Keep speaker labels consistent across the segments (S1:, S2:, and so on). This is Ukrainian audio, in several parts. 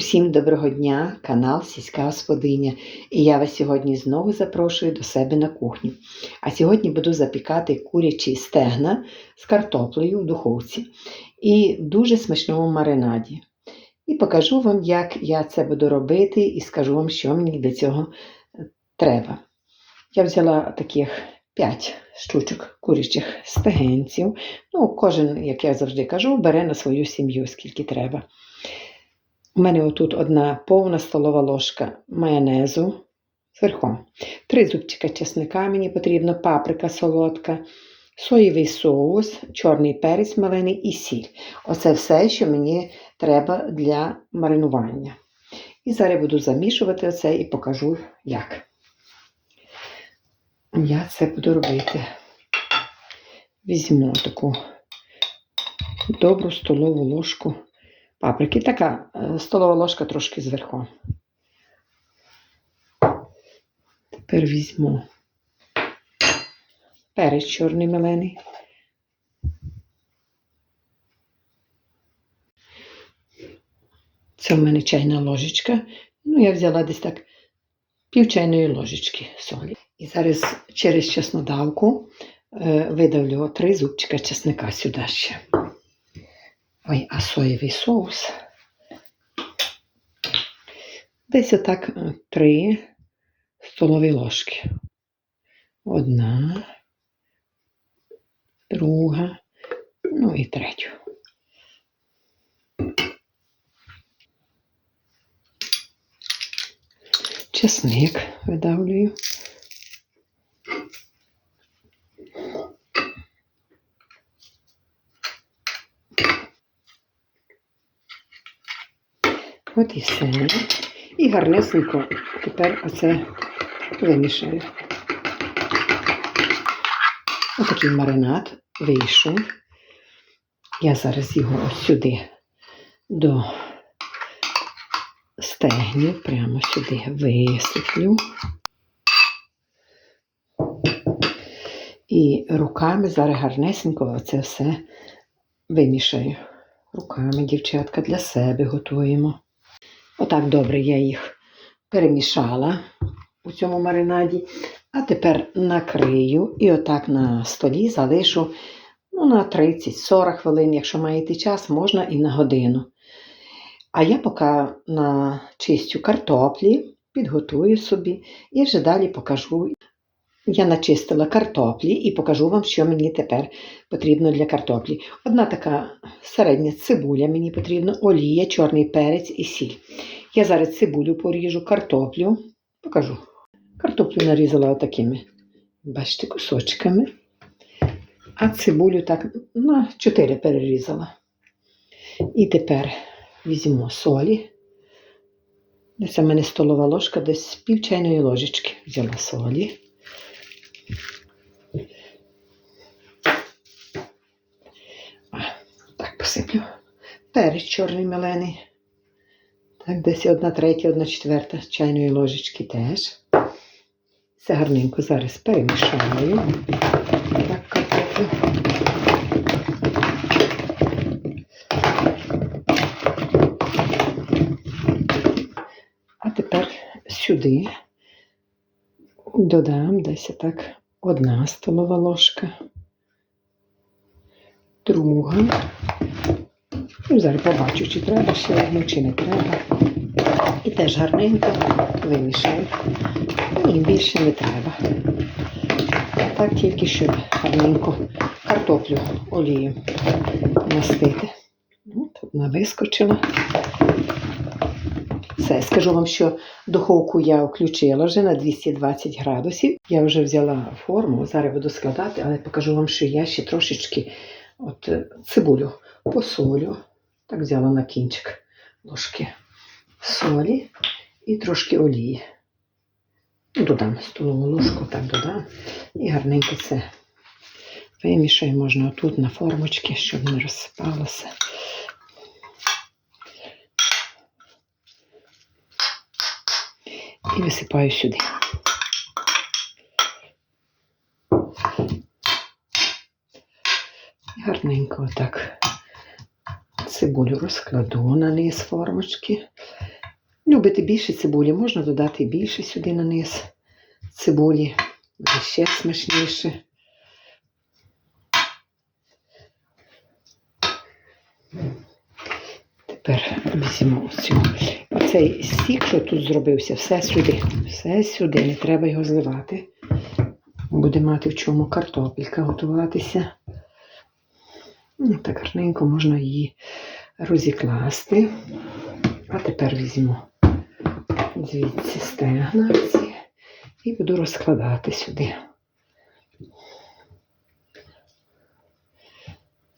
S1: Усім доброго дня, канал Сільська Господиня. І я вас сьогодні знову запрошую до себе на кухню. А сьогодні буду запікати курячі стегна з картоплею в духовці і дуже смачному маринаді. І покажу вам, як я це буду робити, і скажу вам, що мені для цього треба. Я взяла таких 5 штучок курячих стегенців. Ну, кожен, як я завжди кажу, бере на свою сім'ю, скільки треба. У мене отут одна повна столова ложка майонезу зверху. Три зубчика чесника мені потрібно, паприка солодка, соєвий соус, чорний перець малений і сіль. Оце все, що мені треба для маринування. І зараз буду замішувати це і покажу, як. Я це буду робити. Візьму таку добру столову ложку паприки. Така е, столова ложка трошки зверху. Тепер візьму перець чорний мелений. Це в мене чайна ложечка. Ну, я взяла десь так пів чайної ложечки солі. І зараз через чеснодавку е, видавлю три зубчика чесника сюди ще. Ой, а соєвий соус. Десь отак е, три столові ложки. Одна, друга, ну і третю. Чесник видавлюю. От і все. І гарнесенько тепер оце вимішаю. Отакий маринад вийшов. Я зараз його ось сюди до стегнів, прямо сюди висиплю. І руками зараз гарнесенько оце все вимішаю. Руками, дівчатка, для себе готуємо. Отак добре я їх перемішала у цьому маринаді. А тепер накрию і отак на столі залишу ну, на 30-40 хвилин, якщо маєте час, можна і на годину. А я поки начистю картоплі, підготую собі і вже далі покажу. Я начистила картоплі і покажу вам, що мені тепер потрібно для картоплі. Одна така середня цибуля мені потрібна, олія, чорний перець і сіль. Я зараз цибулю поріжу, картоплю, покажу. Картоплю нарізала отакими, бачите, кусочками. А цибулю так на 4 перерізала. І тепер візьму солі. Десь у мене столова ложка, десь пів чайної ложечки взяла солі. А, Так посиплю. Перець чорний мелений. Так, десь одна третя, одна четверта чайної ложечки теж. Все гарненько зараз перемішаю. Так, картоплю. А тепер сюди додам десь так одна столова ложка, друга. Ну, зараз побачу, чи треба ще одну, чи не треба. І теж гарненько вимішаю. І більше не треба. Так тільки, щоб гарненько картоплю олію мастити. От одна вискочила. Все, скажу вам, що духовку я включила вже на 220 градусів. Я вже взяла форму, зараз буду складати, але покажу вам, що я ще трошечки от, е, цибулю посолю. Так взяла на кінчик ложки солі і трошки олії. Ну, Додам столову ложку, так додам. І гарненько це вимішаю можна отут на формочки, щоб не розсипалося. І висипаю сюди. Гарненько отак цибулю розкладу на низ формочки. Любите більше цибулі, можна додати більше сюди на низ цибулі. Буде ще смачніше. Тепер візьму цю. Оцей стік, що тут зробився, все сюди. Все сюди. Не треба його зливати. Буде мати в чому картопелька готуватися. Так гарненько можна її розікласти. А тепер візьму звідси стегна і буду розкладати сюди.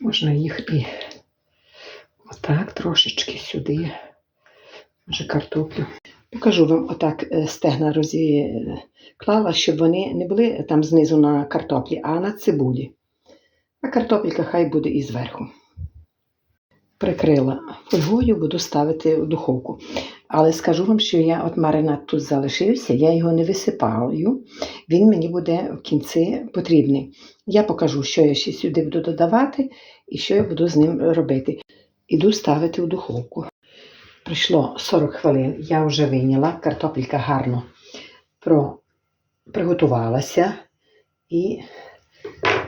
S1: Можна їх і отак трошечки сюди. Може картоплю. Покажу вам отак е, стегна розіклала, щоб вони не були там знизу на картоплі, а на цибулі. А картопелька хай буде і зверху. Прикрила фольгою, буду ставити в духовку. Але скажу вам, що я от маринад тут залишився, я його не висипаю. Він мені буде в кінці потрібний. Я покажу, що я ще сюди буду додавати і що я буду з ним робити. Іду ставити в духовку. Пройшло 40 хвилин, я вже вийняла, картопелька гарно приготувалася і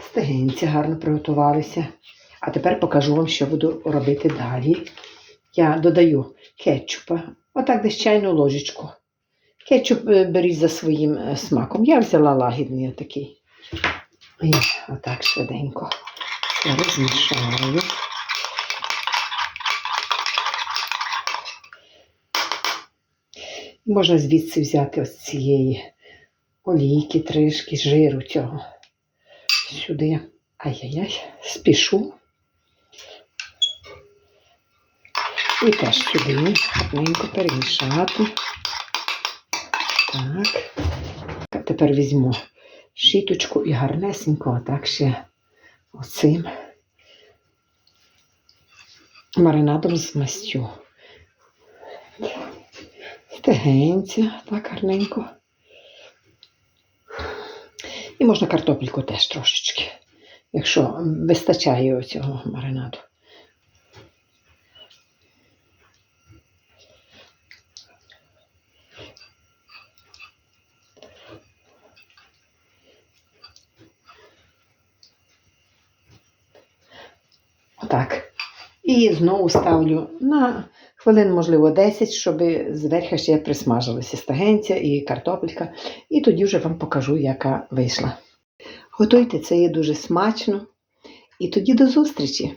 S1: стегенці гарно приготувалися. А тепер покажу вам, що буду робити далі. Я додаю кетчупа, отак десь чайну ложечку. Кетчуп е, беріть за своїм е, смаком. Я взяла лагідний отакий. І отак швиденько все розмішаю. Можна звідси взяти ось цієї олійки, трішки, жиру цього. Сюди. Ай-яй-яй, спішу. І теж сюди гарненько перемішати. Так. Тепер візьму щіточку і гарнесенько, отак ще оцим маринадом змастю. Стегенця, так гарненько. Можна картопельку теж трошечки, якщо вистачає цього маринаду. Отак. І знову ставлю на хвилин, можливо, 10, щоб зверху ще присмажилися стагенця і картопелька. І тоді вже вам покажу, яка вийшла. Готуйте, це є дуже смачно. І тоді до зустрічі!